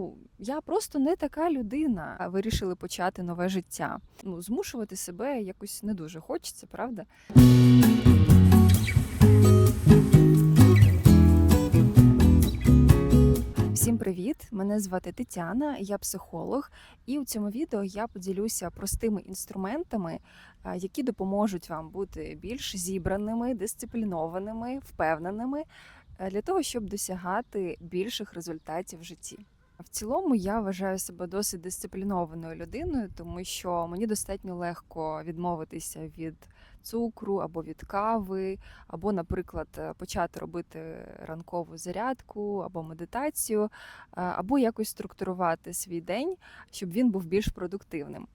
Ну, Я просто не така людина. Вирішили почати нове життя. Ну, змушувати себе якось не дуже хочеться, правда? Всім привіт! Мене звати Тетяна, я психолог, і у цьому відео я поділюся простими інструментами, які допоможуть вам бути більш зібраними, дисциплінованими, впевненими для того, щоб досягати більших результатів в житті. В цілому я вважаю себе досить дисциплінованою людиною, тому що мені достатньо легко відмовитися від цукру або від кави, або, наприклад, е, почати робити ранкову зарядку або медитацію, е, або якось структурувати свій день, щоб він був більш продуктивним.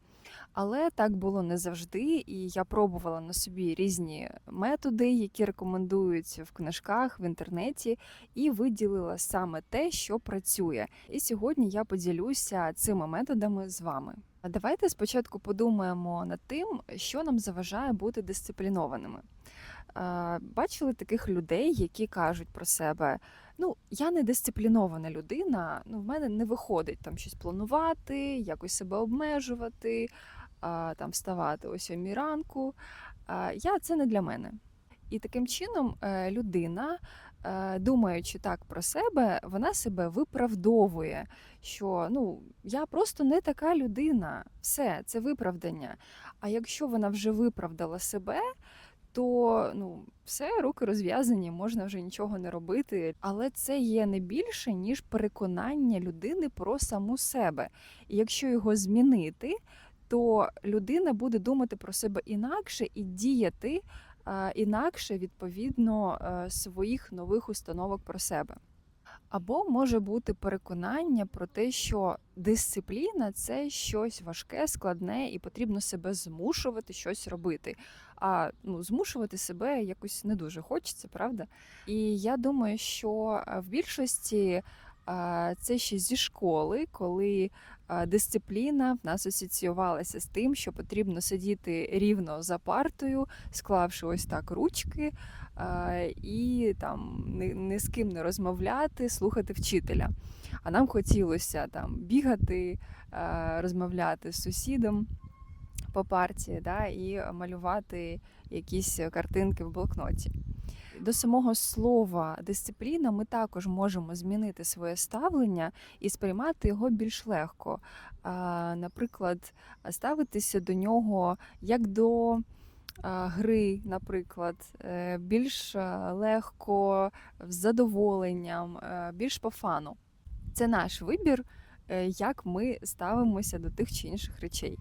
Але так було не завжди, і я пробувала на собі різні методи, які рекомендують в книжках в інтернеті, і виділила саме те, що працює. І сьогодні я поділюся цими методами з вами. А Давайте спочатку подумаємо над тим, що нам заважає бути дисциплінованими. Бачили таких людей, які кажуть про себе: ну, я не дисциплінована людина, ну, в мене не виходить там щось планувати, якось себе обмежувати, там вставати о сьомій ранку. Я це не для мене. І таким чином е, людина, е, думаючи так про себе, вона себе виправдовує, що ну я просто не така людина. Все, це виправдання. А якщо вона вже виправдала себе, то ну все, руки розв'язані, можна вже нічого не робити. Але це є не більше ніж переконання людини про саму себе. І якщо його змінити, то людина буде думати про себе інакше і діяти інакше відповідно е, своїх нових установок про себе. Або може бути переконання про те, що дисципліна це щось важке, складне, і потрібно себе змушувати щось робити. А ну, змушувати себе якось не дуже хочеться, правда? І я думаю, що е, в більшості е, це ще зі школи, коли е, дисципліна в нас асоціювалася з тим, що потрібно сидіти рівно за партою, склавши ось так ручки, і там ні, з ким не розмовляти, слухати вчителя. А нам хотілося там бігати, розмовляти з сусідом по парті, да, і малювати якісь картинки в блокноті. До самого слова дисципліна ми також можемо змінити своє ставлення і сприймати його більш легко. Наприклад, ставитися до нього як до гри, наприклад, е, більш е, легко, з задоволенням, е, більш по фану. Це наш вибір, як ми ставимося до тих чи інших речей.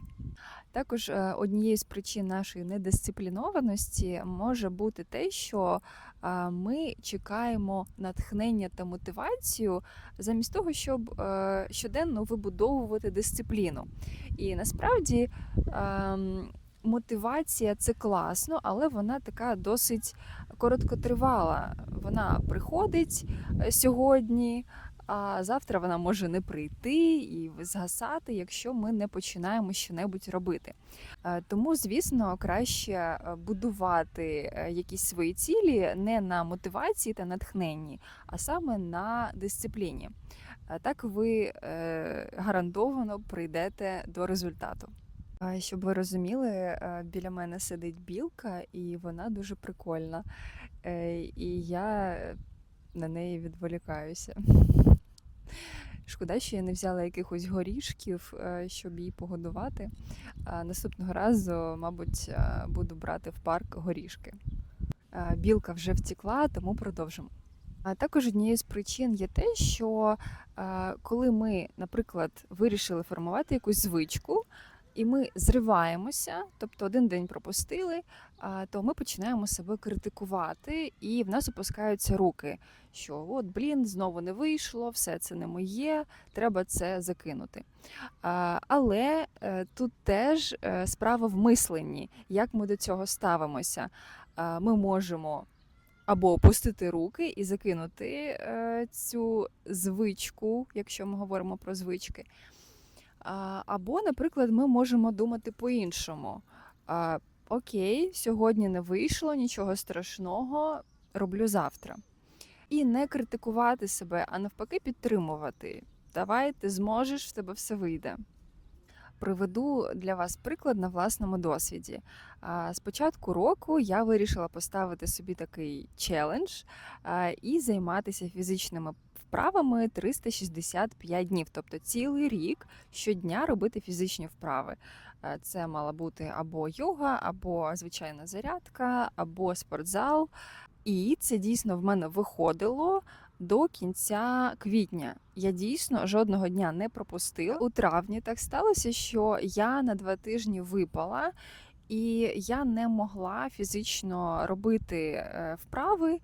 Також е, однією з причин нашої недисциплінованості може бути те, що е, ми чекаємо натхнення та мотивацію замість того, щоб е, щоденно вибудовувати дисципліну. І насправді ем, мотивація це класно, але вона така досить короткотривала. Вона приходить сьогодні. А завтра вона може не прийти і згасати, якщо ми не починаємо щонебудь робити. Е, Тому, звісно, краще е, будувати е, якісь свої цілі не на мотивації та натхненні, а саме на дисципліні. Так ви гарантовано прийдете до результату. Щоб ви розуміли, біля мене сидить білка, і вона дуже прикольна. І я на неї відволікаюся. Шкода, що я не взяла якихось горішків, е, щоб її погодувати. Наступного разу, мабуть, е, буду брати в парк горішки. Е, Білка вже втекла, тому продовжимо. А також однією з причин є те, що коли ми, наприклад, вирішили формувати якусь звичку, і ми зриваємося, тобто один день пропустили, то ми починаємо себе критикувати, і в нас опускаються руки. Що от, блін, знову не вийшло, все це не моє, треба це закинути. Але е, тут теж е, справа в мисленні, як ми до цього ставимося. Ми можемо або опустити руки і закинути е, цю звичку, якщо ми говоримо про звички. Або, наприклад, ми можемо думати по-іншому. Окей, сьогодні не вийшло, нічого страшного, роблю завтра. І не критикувати себе, а навпаки, підтримувати. давай, ти зможеш, в тебе все вийде. Приведу для вас приклад на власному досвіді. А, З початку року я вирішила поставити собі такий челендж і займатися фізичними вправами 365 днів, тобто цілий рік щодня робити фізичні вправи. Це мала бути або йога, або звичайна зарядка, або спортзал. І це дійсно в мене виходило до кінця квітня. Я дійсно жодного дня не пропустила. У травні так сталося, що я на два тижні випала, і я не могла фізично робити е, вправи.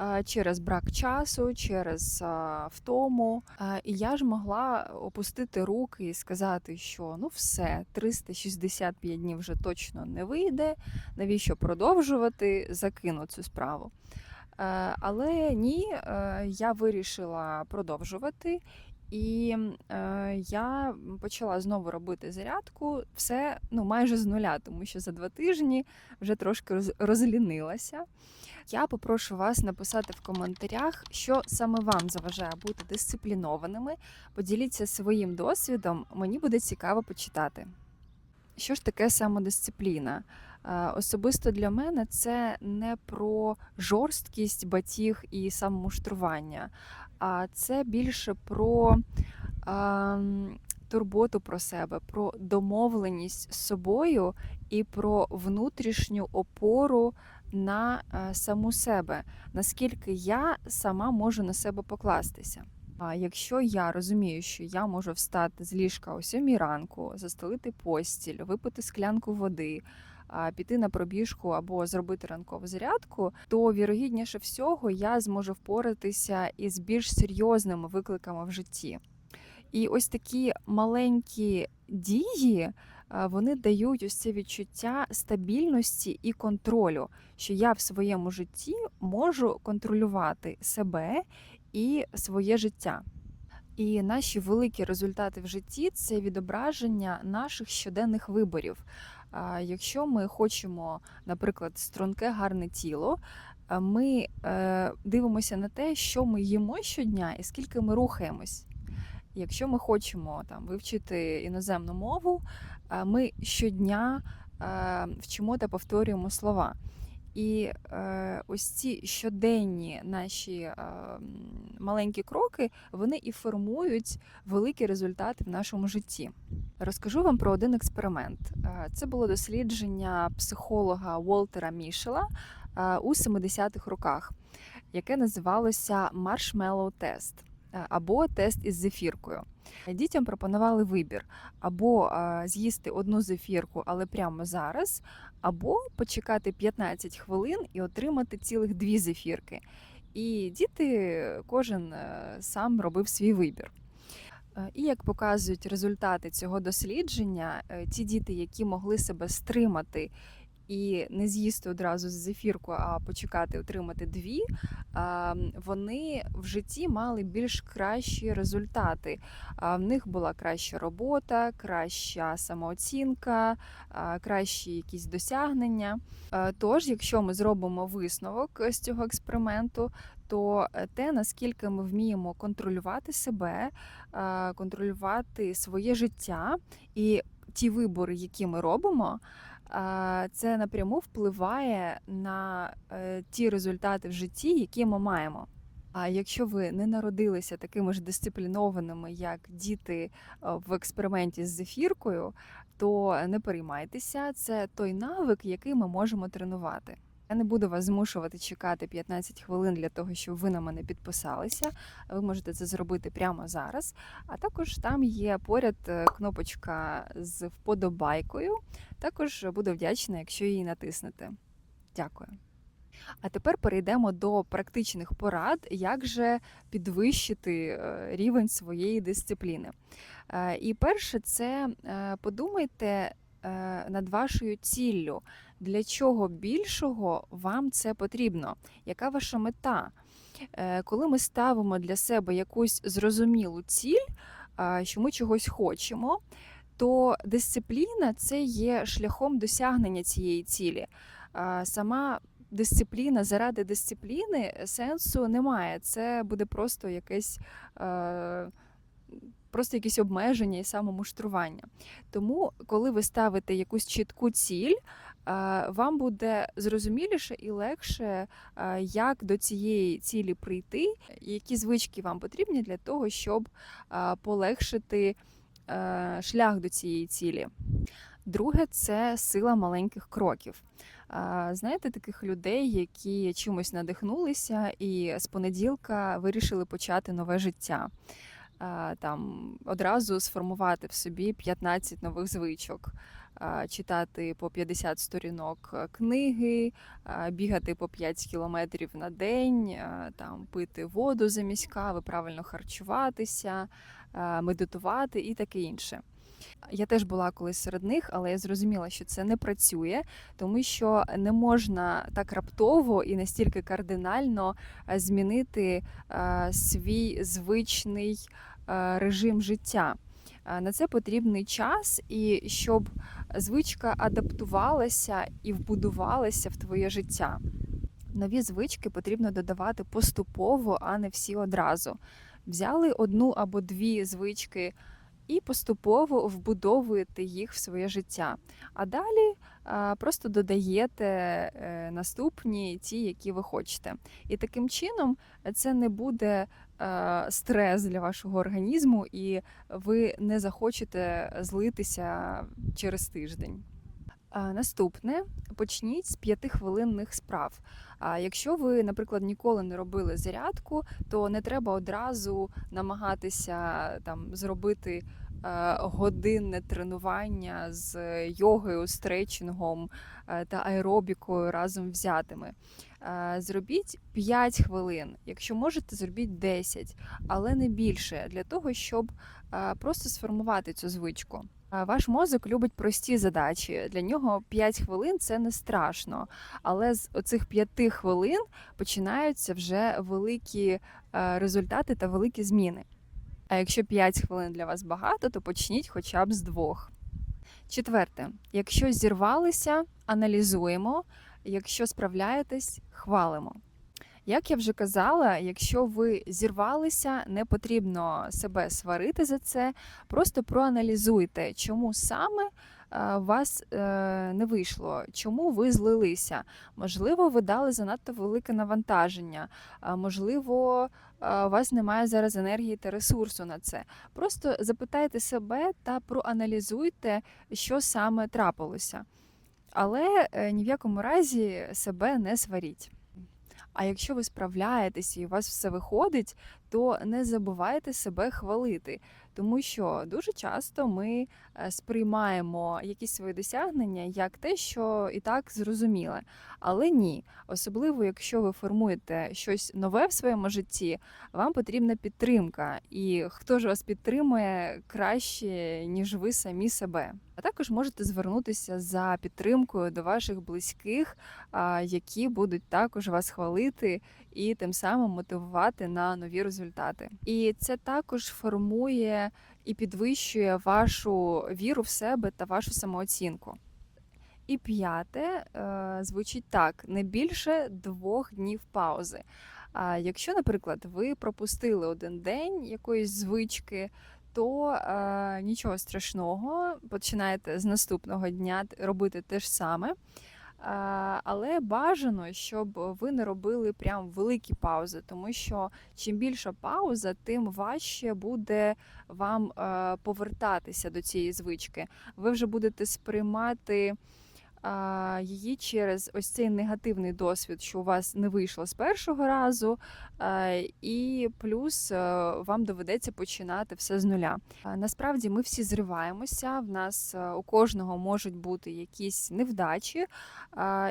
е, Через брак часу, через е, втому. І я ж могла опустити руки і сказати, що ну все, 365 днів вже точно не вийде. Навіщо продовжувати? Закину цю справу. Е, Але ні, е, я вирішила продовжувати. І е, я почала знову робити зарядку. Все ну майже з нуля, тому що за два тижні вже трошки роз- розлінилася. Я попрошу вас написати в коментарях, що саме вам заважає бути дисциплінованими. Поділіться своїм досвідом, мені буде цікаво почитати. Що ж таке самодисципліна? Е, Особисто для мене це не про жорсткість, батіг і самомуштрування, а це більше про ем, турботу про себе, про домовленість з собою і про внутрішню опору на е, саму себе, наскільки я сама можу на себе покластися. А якщо я розумію, що я можу встати з ліжка о 7 ранку, застелити постіль, випити склянку води, піти на пробіжку або зробити ранкову зарядку, то вірогідніше всього я зможу впоратися із більш серйозними викликами в житті. І ось такі маленькі дії вони дають ось це відчуття стабільності і контролю, що я в своєму житті можу контролювати себе і своє життя. І наші великі результати в житті це відображення наших щоденних виборів. Якщо ми хочемо, наприклад, струнке гарне тіло, ми е, дивимося на те, що ми їмо щодня і скільки ми рухаємось. Якщо ми хочемо там вивчити іноземну мову, ми щодня е, вчимо та повторюємо слова. І е, ось ці щоденні наші е, маленькі кроки вони і формують великі результати в нашому житті. Розкажу вам про один експеримент. Е, Це було дослідження психолога Уолтера Мішела е, у 70-х роках, яке називалося Test е, або тест із зефіркою. Дітям пропонували вибір або з'їсти одну зефірку, але прямо зараз, або почекати 15 хвилин і отримати цілих дві зефірки. І діти кожен е, сам робив свій вибір. Е, І як показують результати цього дослідження, е, ті діти, які могли себе стримати і не з'їсти одразу з зефірку, а почекати отримати дві, вони в житті мали більш кращі результати. В них була краща робота, краща самооцінка, кращі якісь досягнення. Е, Тож, якщо ми зробимо висновок з цього експерименту, то е, те, наскільки ми вміємо контролювати себе, е, контролювати своє життя і ті вибори, які ми робимо, е, це напряму впливає на е, ті результати в житті, які ми маємо. А якщо ви не народилися такими ж дисциплінованими, як діти е, в експерименті з зефіркою, то не переймайтеся, це той навик, який ми можемо тренувати. Я не буду вас змушувати чекати 15 хвилин для того, щоб ви на мене підписалися. Ви можете це зробити прямо зараз. А також там є поряд е, кнопочка з вподобайкою. Також буду вдячна, якщо її натиснете. Дякую. А тепер перейдемо до практичних порад, як же підвищити е, рівень своєї дисципліни. Е, І перше, це подумайте над вашою ціллю, для чого більшого вам це потрібно, яка ваша мета? Е, Коли ми ставимо для себе якусь зрозумілу ціль, що ми чогось хочемо, то дисципліна це є шляхом досягнення цієї цілі. Сама дисципліна заради дисципліни сенсу немає. Це буде просто якесь. е, просто якісь обмеження і самомуштрування. Тому, коли ви ставите якусь чітку ціль, е, вам буде зрозуміліше і легше, е, як до цієї цілі прийти, які звички вам потрібні для того, щоб е, полегшити шлях до цієї цілі. Друге це сила маленьких кроків. Знаєте, таких людей, які чимось надихнулися і з понеділка вирішили почати нове життя. Там одразу сформувати в собі 15 нових звичок, читати по 50 сторінок е, книги, бігати по 5 кілометрів на день, там пити воду замість кави, правильно харчуватися, медитувати і таке інше. Я теж була колись серед них, але я зрозуміла, що це не працює, тому що не можна так раптово і настільки кардинально е, змінити е, свій звичний е, режим життя. На це потрібний час, і щоб звичка адаптувалася і вбудувалася в твоє життя. Нові звички потрібно додавати поступово, а не всі одразу. Взяли одну або дві звички і поступово вбудовуєте їх в своє життя. А далі просто додаєте е, наступні ті, які ви хочете. І таким чином це не буде е, стрес для вашого організму, і ви не захочете злитися через тиждень. Наступне почніть з п'ятихвилинних справ. Якщо ви, наприклад, ніколи не робили зарядку, то не треба одразу намагатися там зробити е, годинне тренування з йогою, стретчингом е, та аеробікою разом взятими. Е, Зробіть 5 хвилин. Якщо можете, зробіть 10, але не більше для того, щоб е, просто сформувати цю звичку. Е, Ваш мозок любить прості задачі. Для нього 5 хвилин це не страшно. Але з оцих 5 хвилин починаються вже великі е, результати та великі зміни. А якщо 5 хвилин для вас багато, то почніть хоча б з двох. Четверте, якщо зірвалися, аналізуємо. Якщо справляєтесь, хвалимо. Як я вже казала, якщо ви зірвалися, не потрібно себе сварити за це. Просто проаналізуйте, чому саме е, вас е, не вийшло, чому ви злилися. Можливо, ви дали занадто велике навантаження, можливо, е, у вас немає зараз енергії та ресурсу на це. Просто запитайте себе та проаналізуйте, що саме трапилося. Але ні в якому разі себе не сваріть. А якщо ви справляєтесь і у вас все виходить, то не забувайте себе хвалити, тому що дуже часто ми е, сприймаємо якісь свої досягнення як те, що і так зрозуміле. Але ні, особливо якщо ви формуєте щось нове в своєму житті, вам потрібна підтримка. І хто ж вас підтримує краще, ніж ви самі себе. А також можете звернутися за підтримкою до ваших близьких, які будуть також вас хвалити і тим самим мотивувати на нові результати. І це також формує і підвищує вашу віру в себе та вашу самооцінку. І п'яте е, звучить так: не більше двох днів паузи. А якщо, наприклад, ви пропустили один день якоїсь звички, то е, нічого страшного, починаєте з наступного дня робити те ж саме. Але бажано, щоб ви не робили прям великі паузи, тому що чим більша пауза, тим важче буде вам е, повертатися до цієї звички. Ви вже будете сприймати її через ось цей негативний досвід, що у вас не вийшло з першого разу, і плюс е, вам доведеться починати все з нуля. Насправді ми всі зриваємося. В нас е, у кожного можуть бути якісь невдачі,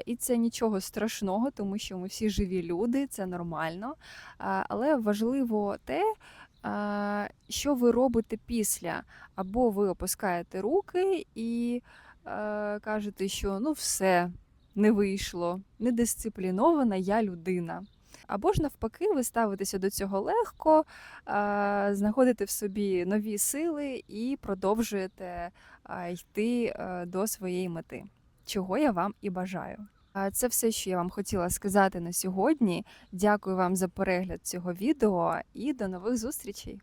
і це нічого страшного, тому що ми всі живі люди, це нормально. Але важливо те. Що ви робите після? Або ви опускаєте руки і кажете, що ну все, не вийшло, недисциплінована я людина. Або ж навпаки, ви ставитеся до цього легко, е, знаходите в собі нові сили і продовжуєте е, йти е, до своєї мети, чого я вам і бажаю. Це все, що я вам хотіла сказати на сьогодні. Дякую вам за перегляд цього відео і до нових зустрічей!